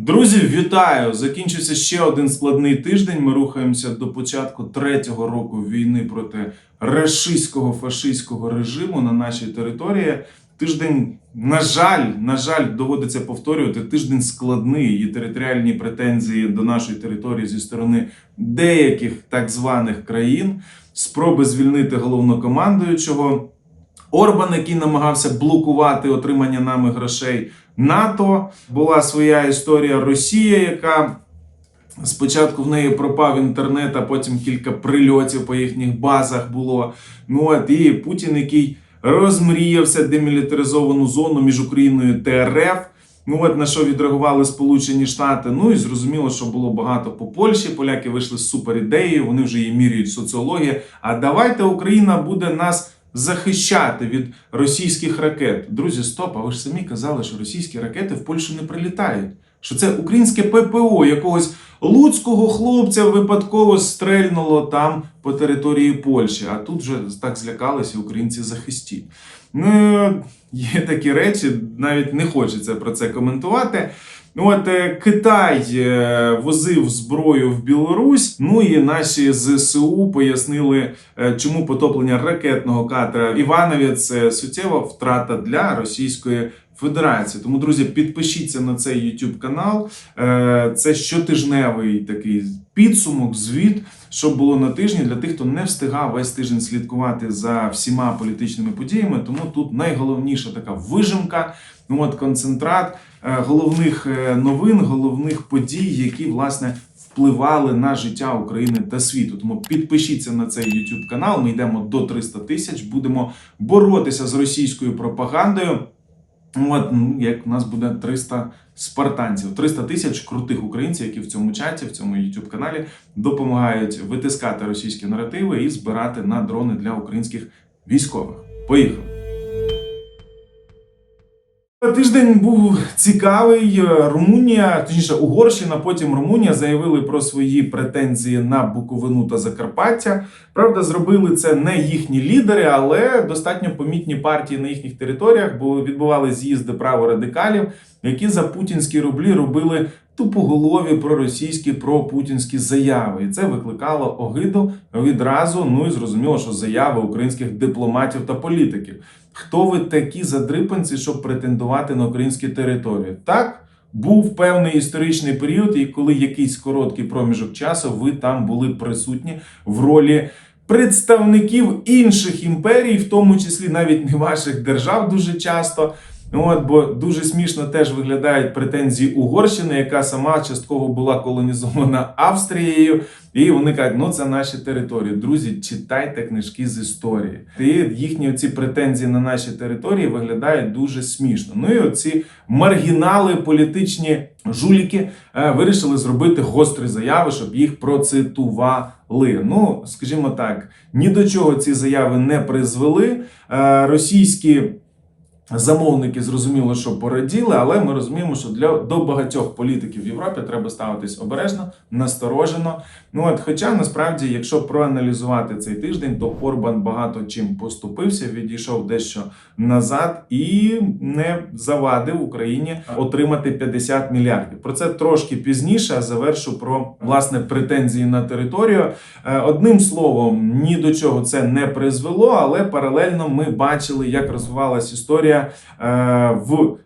Друзі, вітаю! Закінчився ще один складний тиждень. Ми рухаємося до початку третього року війни проти рашистського фашистського режиму на нашій території. Тиждень, на жаль, на жаль, доводиться повторювати. Тиждень складний і територіальні претензії до нашої території зі сторони деяких так званих країн, спроби звільнити головнокомандуючого. Орбан, який намагався блокувати отримання нами грошей НАТО, була своя історія Росія, яка спочатку в неї пропав інтернет, а потім кілька прильотів по їхніх базах було. Ну от і Путін, який розмріявся демілітаризовану зону між Україною та РФ. Ну от на що відреагували Сполучені Штати. Ну і зрозуміло, що було багато по Польщі. Поляки вийшли з супер ідеєю, вони вже її міряють соціології. А давайте Україна буде нас захищати від російських ракет. Друзі, стоп, а ви ж самі казали, що російські ракети в Польщу не прилітають. Що це українське ППО якогось луцького хлопця випадково стрельнуло там по території Польщі. А тут вже так злякалися українці захистіть. Ну, є такі речі, навіть не хочеться про це коментувати. Ну, От е, Китай е, возив зброю в Білорусь. Ну і наші ЗСУ пояснили, е, чому потоплення ракетного катера Іванові це суттєва втрата для Російської Федерації. Тому, друзі, підпишіться на цей YouTube канал. Е, Це щотижневий такий підсумок, звіт, що було на тижні для тих, хто не встигав весь тиждень слідкувати за всіма політичними подіями. Тому тут найголовніша така вижимка. Ну от концентрат е, головних е, новин, головних подій, які власне впливали на життя України та світу. Тому підпишіться на цей YouTube канал. Ми йдемо до 300 тисяч. Будемо боротися з російською пропагандою. Ну, От ну, як у нас буде 300 спартанців, 300 тисяч крутих українців, які в цьому чаті, в цьому YouTube каналі допомагають витискати російські наративи і збирати на дрони для українських військових. Поїхали! Тиждень був цікавий. Румунія, точніше, Угорщина, потім Румунія заявили про свої претензії на Буковину та Закарпаття. Правда, зробили це не їхні лідери, але достатньо помітні партії на їхніх територіях, бо відбували з'їзди праворадикалів, які за путінські рублі робили тупоголові проросійські пропутінські заяви. І це викликало огиду відразу. Ну і зрозуміло, що заяви українських дипломатів та політиків. Хто ви такі задрипанці, щоб претендувати на українські території? Так, був певний історичний період, і коли якийсь короткий проміжок часу ви там були присутні в ролі представників інших імперій, в тому числі навіть не ваших держав, дуже часто. Ну, От, бо дуже смішно теж виглядають претензії Угорщини, яка сама частково була колонізована Австрією. І вони кажуть, ну це наші території. Друзі, читайте книжки з історії. І їхні ці претензії на наші території виглядають дуже смішно. Ну і оці маргінали, політичні жуліки е, вирішили зробити гострі заяви, щоб їх процитували. Ну, скажімо так, ні до чого ці заяви не призвели. Е, Російські. Замовники зрозуміло, що пораділи, але ми розуміємо, що для до багатьох політиків в Європі треба ставитись обережно, насторожено. Ну от, хоча насправді, якщо проаналізувати цей тиждень, то Орбан багато чим поступився, відійшов дещо назад і не завадив Україні отримати 50 мільярдів. Про це трошки пізніше а завершу про власне претензії на територію. Е, Одним словом, ні до чого це не призвело, але паралельно ми бачили, як розвивалась історія е, в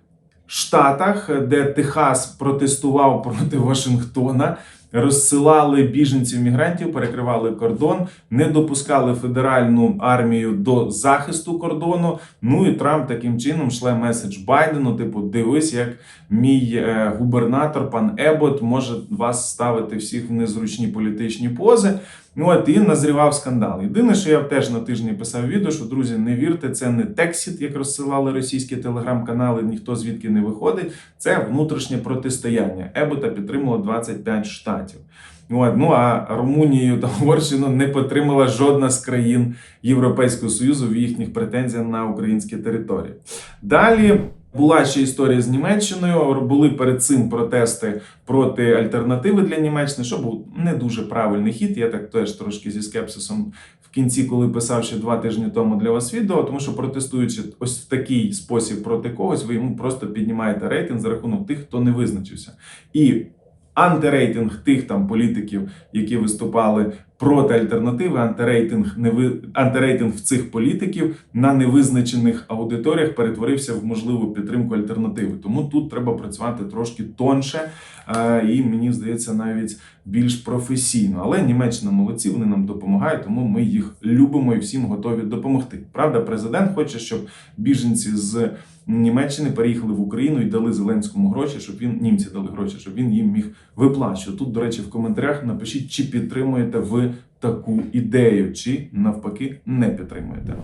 Штатах, де Техас протестував проти Вашингтона. Розсилали біженців мігрантів, перекривали кордон, не допускали федеральну армію до захисту кордону. Ну і Трамп таким чином шле меседж Байдену: типу, дивись, як мій е, губернатор, пан Ебот, може вас ставити всіх в незручні політичні пози. Ну от і назрівав скандал. Єдине, що я теж на тижні писав відео, що друзі, не вірте, це не тексіт, як розсилали російські телеграм-канали, ніхто звідки не виходить. Це внутрішнє протистояння. Ебота підтримало 25 штатів. От, ну а Румунію та Угорщину не підтримала жодна з країн Європейського Союзу в їхніх претензіях на українські території. Далі. Була ще історія з Німеччиною. Були перед цим протести проти альтернативи для Німеччини, що був не дуже правильний хід. Я так теж трошки зі скепсисом в кінці, коли писав ще два тижні тому для вас відео, тому що протестуючи ось в такий спосіб проти когось, ви йому просто піднімаєте рейтинг за рахунок тих, хто не визначився. І антирейтинг тих там політиків, які виступали проти альтернативи, антирейтинг неви... антирейтинг в цих політиків на невизначених аудиторіях перетворився в можливу підтримку альтернативи. Тому тут треба працювати трошки тонше е, і мені здається навіть більш професійно. Але Німеччина молодці, вони нам допомагають, тому ми їх любимо і всім готові допомогти. Правда, президент хоче, щоб біженці з Німеччини переїхали в Україну і дали Зеленському гроші, щоб він німці дали гроші, щоб він їм міг виплачувати. Тут, до речі, в коментарях напишіть, чи підтримуєте ви таку ідею, чи навпаки не підтримуєте.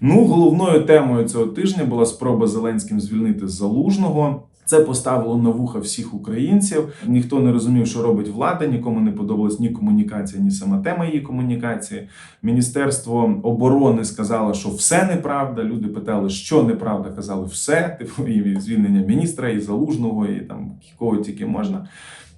Ну, головною темою цього тижня була спроба Зеленським звільнити залужного. Це поставило на вуха всіх українців. Ніхто не розумів, що робить влада. Нікому не подобалась ні комунікація, ні сама тема її комунікації. Міністерство оборони сказало, що все неправда. Люди питали, що неправда. Казали все. Типу і звільнення міністра, і залужного, і там кого тільки можна.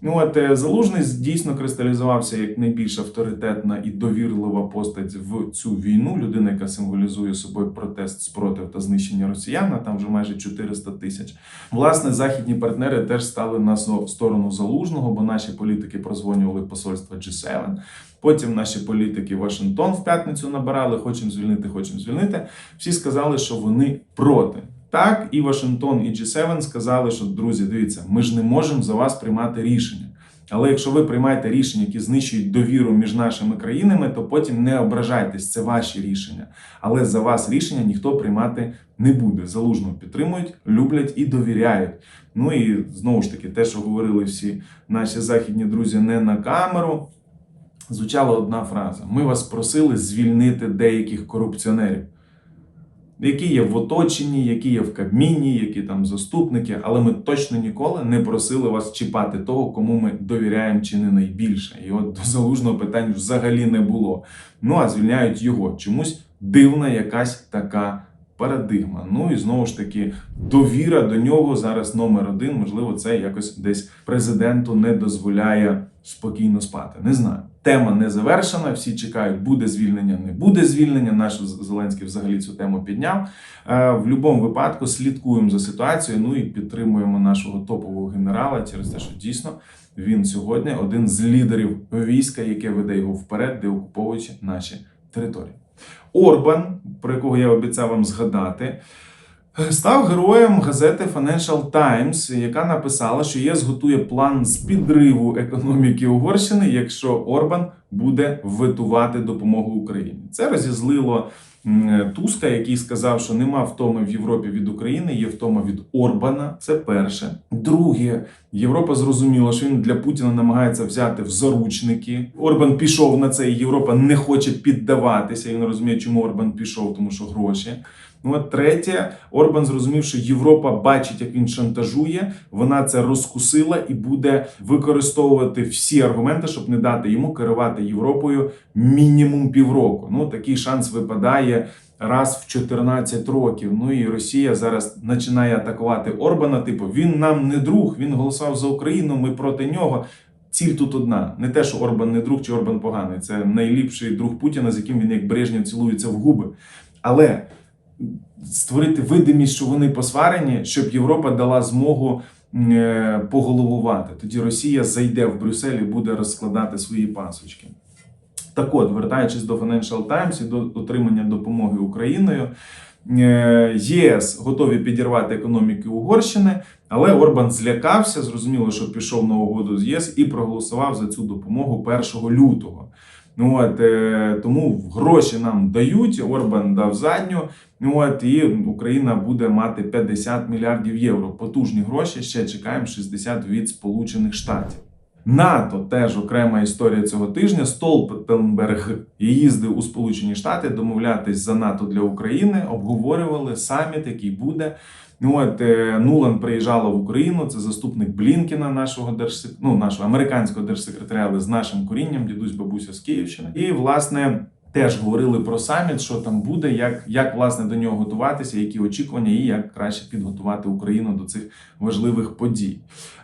Ну от е, залужний дійсно кристалізувався як найбільш авторитетна і довірлива постать в цю війну. Людина, яка символізує собою протест спротив та знищення росіян. Там вже майже 400 тисяч. Власне, західні партнери теж стали на сторону залужного, бо наші політики прозвонювали посольство G7. Потім наші політики Вашингтон в п'ятницю набирали, хочемо звільнити, хочемо звільнити. Всі сказали, що вони проти. Так, і Вашингтон, і G7 сказали, що друзі, дивіться, ми ж не можемо за вас приймати рішення. Але якщо ви приймаєте рішення, які знищують довіру між нашими країнами, то потім не ображайтесь, це ваші рішення. Але за вас рішення ніхто приймати не буде. Залужного підтримують, люблять і довіряють. Ну і знову ж таки, те, що говорили всі наші західні друзі, не на камеру. Звучала одна фраза: ми вас просили звільнити деяких корупціонерів які є в оточенні, які є в Кабміні, які там заступники, але ми точно ніколи не просили вас чіпати того, кому ми довіряємо чи не найбільше. І от до залужного питань взагалі не було. Ну а звільняють його. Чомусь дивна якась така парадигма. Ну і знову ж таки, довіра до нього зараз номер один. Можливо, це якось десь президенту не дозволяє спокійно спати. Не знаю. Тема не завершена. Всі чекають, буде звільнення, не буде звільнення. Наш Зеленський взагалі цю тему підняв. Е, В будь-якому випадку слідкуємо за ситуацією. Ну і підтримуємо нашого топового генерала через те, що дійсно він сьогодні один з лідерів війська, яке веде його вперед, де окуповуючи наші території. Орбан, про якого я обіцяв вам згадати, став героєм газети Financial Times, яка написала, що ЄС готує план з підриву економіки Угорщини, якщо Орбан буде ветувати допомогу Україні. Це розізлило Туска, який сказав, що нема втоми в Європі від України, є втома від Орбана. Це перше. Друге, Європа зрозуміла, що він для Путіна намагається взяти в заручники. Орбан пішов на це, і Європа не хоче піддаватися. Він розуміє, чому Орбан пішов, тому що гроші. Ну, от третє, Орбан зрозумів, що Європа бачить, як він шантажує. Вона це розкусила і буде використовувати всі аргументи, щоб не дати йому керувати Європою мінімум півроку. Ну такий шанс випадає раз в 14 років. Ну і Росія зараз починає атакувати Орбана. Типу, він нам не друг, він голосував за Україну. Ми проти нього. Ціль тут одна: не те, що Орбан не друг чи Орбан поганий. Це найліпший друг Путіна, з яким він як Брежнєв цілується в губи. Але створити видимість, що вони посварені, щоб Європа дала змогу е, поголовувати. Тоді Росія зайде в Брюссель і буде розкладати свої пасочки. Так от, вертаючись до Financial Times і до отримання допомоги Україною, е, ЄС готові підірвати економіки Угорщини, але Орбан злякався, зрозуміло, що пішов на угоду з ЄС і проголосував за цю допомогу 1 лютого. Ну от е, тому гроші нам дають. Орбан дав задню. Ну от і Україна буде мати 50 мільярдів євро. Потужні гроші. Ще чекаємо 60 від Сполучених Штатів. НАТО теж окрема історія цього тижня. Столтенберг їздив у Сполучені Штати домовлятись за НАТО для України. Обговорювали саміт, який буде. Ну от е, Нулан приїжджала в Україну. Це заступник Блінкіна, нашого держсек... ну, нашого американського держсекретаря, але з нашим корінням, дідусь бабуся з Київщини. І власне Теж говорили про саміт, що там буде, як, як власне до нього готуватися, які очікування, і як краще підготувати Україну до цих важливих подій.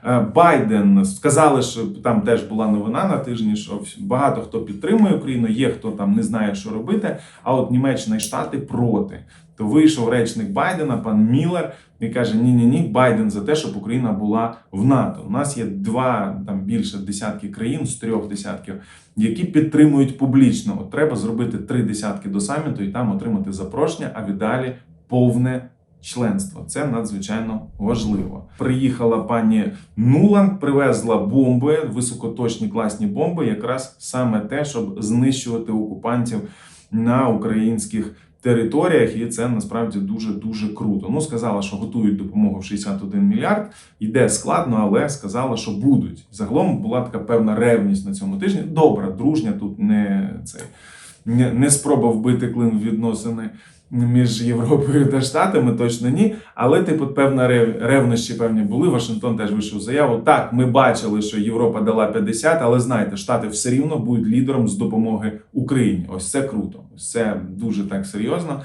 Е, Байден сказали, що там теж була новина на тижні, що багато хто підтримує Україну, є хто там не знає, що робити. А от Німеччина і Штати проти. То вийшов речник Байдена, пан Міллер, і каже: Ні, ні, ні, Байден за те, щоб Україна була в НАТО. У нас є два там більше десятки країн з трьох десятків, які підтримують публічно. От треба зробити три десятки до саміту і там отримати запрошення, а віддалі повне. Членство це надзвичайно важливо. Приїхала пані Нуланд, привезла бомби, високоточні класні бомби, якраз саме те, щоб знищувати окупантів на українських територіях, і це насправді дуже дуже круто. Ну сказала, що готують допомогу в 61 мільярд. Йде складно, але сказала, що будуть. Загалом була така певна ревність на цьому тижні. Добра, дружня тут не цей не, не спроба вбити клин в відносини. Між Європою та Штатами точно ні, але типу певна рев, ревнощі певні були. Вашингтон теж вийшов заяву. Так, ми бачили, що Європа дала 50, але знаєте, Штати все рівно будуть лідером з допомоги Україні. Ось це круто. Ось це дуже так серйозно.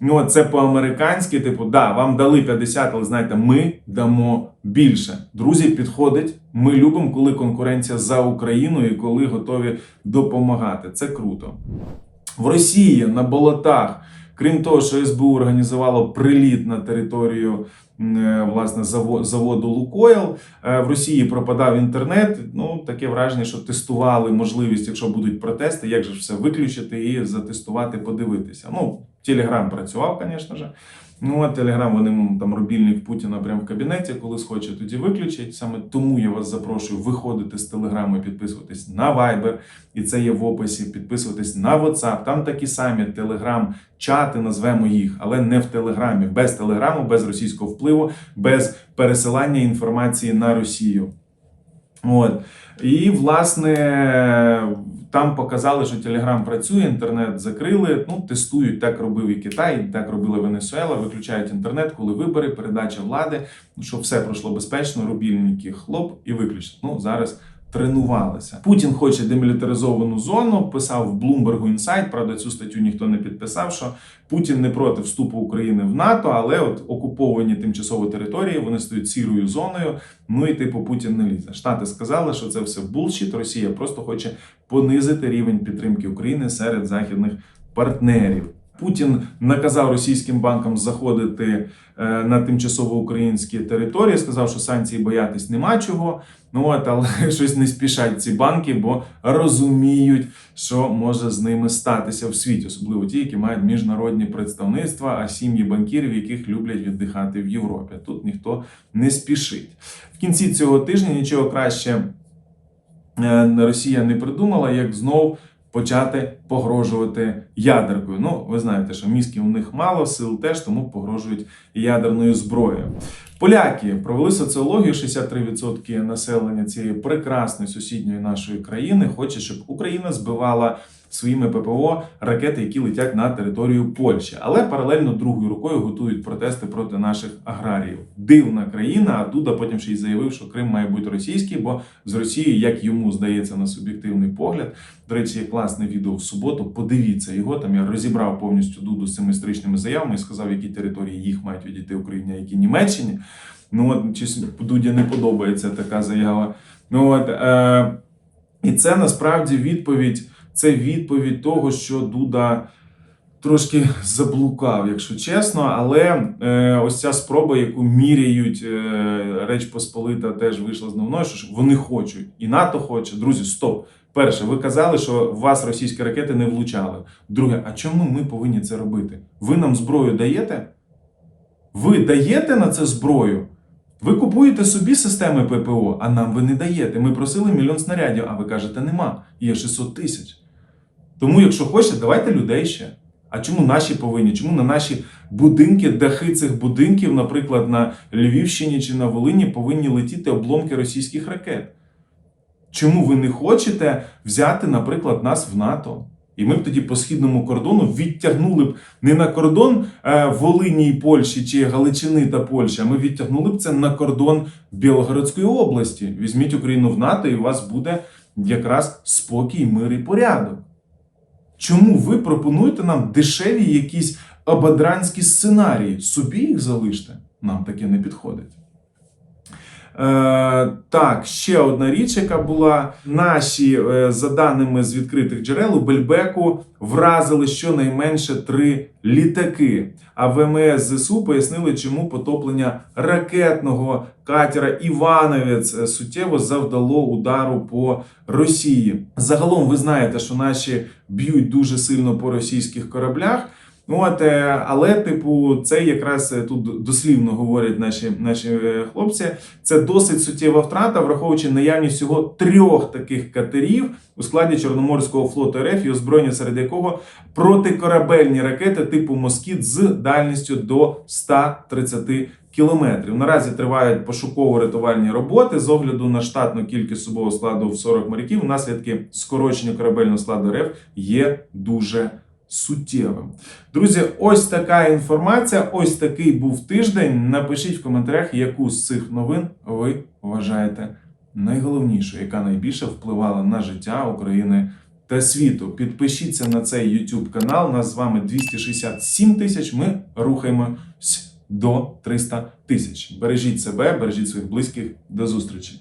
Ну, це по-американськи, типу, да, вам дали 50, але знаєте, ми дамо більше. Друзі, підходить. Ми любимо, коли конкуренція за Україну і коли готові допомагати. Це круто. В Росії на болотах, крім того, що СБУ організувало приліт на територію е, власне заво- заводу Лукойл, е, в Росії пропадав інтернет. Ну таке враження, що тестували можливість, якщо будуть протести, як же все виключити і затестувати, подивитися. Ну, Телеграм працював, звісно ж. Ну, а Телеграм, вони там рубільник Путіна прямо в кабінеті, коли схоче, тоді виключать. Саме тому я вас запрошую виходити з Телеграму і підписуватись на Viber, і це є в описі. Підписуватись на WhatsApp. Там такі самі Телеграм, чати, назвемо їх, але не в Телеграмі, без Телеграму, без російського впливу, без пересилання інформації на Росію. От. І, власне, там показали, що Телеграм працює, інтернет закрили. Ну, тестують, так робив і Китай, так робила Венесуела, виключають інтернет, коли вибори, передача влади, ну, щоб все пройшло безпечно, рубільники хлоп і виключно. Ну, зараз тренувалися. Путін хоче демілітаризовану зону. Писав в Bloomberg Insight, правда, цю статтю ніхто не підписав. Що Путін не проти вступу України в НАТО, але от окуповані тимчасово території вони стають сірою зоною. Ну і типу Путін не лізе. Штати сказали, що це все булшіт. Росія просто хоче понизити рівень підтримки України серед західних партнерів. Путін наказав російським банкам заходити е, на тимчасово українські території. Сказав, що санкцій боятись нема чого. Ну от, але щось не спішать ці банки, бо розуміють, що може з ними статися в світі, особливо ті, які мають міжнародні представництва, а сім'ї банкірів, яких люблять віддихати в Європі. Тут ніхто не спішить. В кінці цього тижня нічого краще е, Росія не придумала, як знов почати погрожувати ядеркою. Ну, ви знаєте, що мізків у них мало, сил теж, тому погрожують ядерною зброєю. Поляки провели соціологію. 63% населення цієї прекрасної сусідньої нашої країни хоче, щоб Україна збивала своїми ППО ракети, які летять на територію Польщі, але паралельно другою рукою готують протести проти наших аграріїв. Дивна країна. А Дуда потім ще й заявив, що Крим має бути російський, бо з Росією, як йому здається, на суб'єктивний погляд. До речі, є класне відео в суботу. Подивіться його. Там я розібрав повністю Дуду з цими історичними заявами і сказав, які території їх мають відійти Україні, а які Німеччині. Ну от чесно, Дуді не подобається така заява. Ну от е, і це насправді відповідь. Це відповідь того, що Дуда трошки заблукав, якщо чесно. Але е, ось ця спроба, яку міряють е, Реч Посполита, теж вийшла з новиною, що вони хочуть, і НАТО хоче. Друзі, стоп. Перше, ви казали, що в вас російські ракети не влучали. Друге, а чому ми повинні це робити? Ви нам зброю даєте? Ви даєте на це зброю? Ви купуєте собі системи ППО, а нам ви не даєте. Ми просили мільйон снарядів, а ви кажете, нема. Є 600 тисяч. Тому, якщо хочете, давайте людей ще. А чому наші повинні? Чому на наші будинки, дахи цих будинків, наприклад, на Львівщині чи на Волині, повинні летіти обломки російських ракет? Чому ви не хочете взяти, наприклад, нас в НАТО? І ми б тоді по східному кордону відтягнули б не на кордон е, Волині і Польщі чи Галичини та Польщі, а ми відтягнули б це на кордон Білгородської області. Візьміть Україну в НАТО, і у вас буде якраз спокій, мир і порядок. Чому ви пропонуєте нам дешеві якісь абадранські сценарії? Собі їх залиште. Нам таке не підходить. Е, так, ще одна річ, яка була. Наші, е, за даними з відкритих джерел, у Бельбеку вразили щонайменше три літаки. А ВМС ЗСУ пояснили, чому потоплення ракетного катера Івановець суттєво завдало удару по Росії. Загалом ви знаєте, що наші б'ють дуже сильно по російських кораблях. От, е, але, типу, це якраз е, тут дослівно говорять наші, наші е, хлопці. Це досить суттєва втрата, враховуючи наявність всього трьох таких катерів у складі Чорноморського флоту РФ і озброєння, серед якого протикорабельні ракети типу Москіт з дальністю до 130 кілометрів. Наразі тривають пошуково-рятувальні роботи з огляду на штатну кількість особового складу в 40 моряків. Наслідки скорочення корабельного складу РФ є дуже суттєвим. Друзі, ось така інформація. Ось такий був тиждень. Напишіть в коментарях, яку з цих новин ви вважаєте найголовнішою, яка найбільше впливала на життя України та світу. Підпишіться на цей YouTube канал. Нас з вами 267 тисяч. Ми рухаємось до 300 тисяч. Бережіть себе, бережіть своїх близьких. До зустрічі.